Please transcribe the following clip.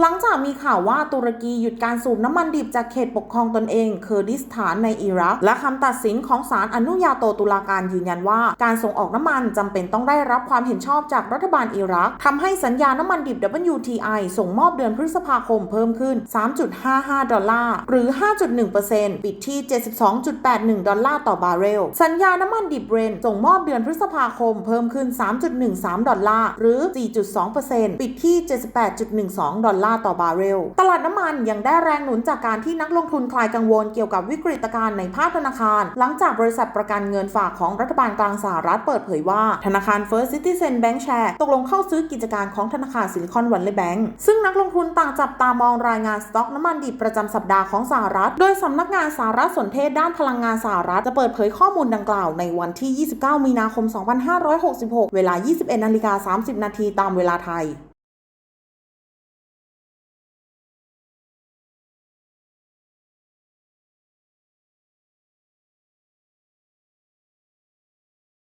หลังจากมีข่าวว่าตุรกีหยุดการสูบน้ำมันดิบจากเขตปกครองตนเองเคอร์ดิสถานในอิรัก และคำตัดสินของศาลอนุญาโตตุลาการยืนยันว่า การส่งออกน้ำมันจำเป็นต้องได้รับความเห็นชอบจากรัฐบาลอิรักทำให้สัญญาน้ำมันดิบ WTI ส่งมอบเดือนพฤษภาคมเพิ่มขึ้น 3.55 ดอลลาร์ หรือ 5.1%ปิดที่ 72.81 ดอลลาร์ต่อบาร์เรล สัญญาน้ำมันดิบเบรนส่งมอบเดือนพฤษภาคมเพิ่มขึ้น 3.13 ดอลลาร์ หรือ 4.2%ปิดที่ 78.12 ดอลลาร์ต่อบาร์เรล ตลาดน้ำมันยังได้แรงหนุนจากการที่นักลงทุนคลายกังวลเกี่ยวกับวิกฤตการณ์ในภาคธนาคาร หลังจากบริษัทประกันเงินฝากของรัฐบาลกลางสหรัฐเปิดเผยว่า ธนาคาร First Citizen Bank Share ตกลงเข้าซื้อกิจการของธนาคารซิลิคอนวัลเลย์แบงก์ซึ่งนักลงทุนต่างจับตามองรายงานสต็อกน้ำมันดิบประจำสัปดาห์ของสหรัฐ โดยสำนักงานสารสนเทศด้านพลังงานสหรัฐจะเปิดเผยข้อมูลดังกล่าวในวันที่ 29 มีนาคม 2566 เวลา 21นาฬิกา30 นาทีตามเวลาไทย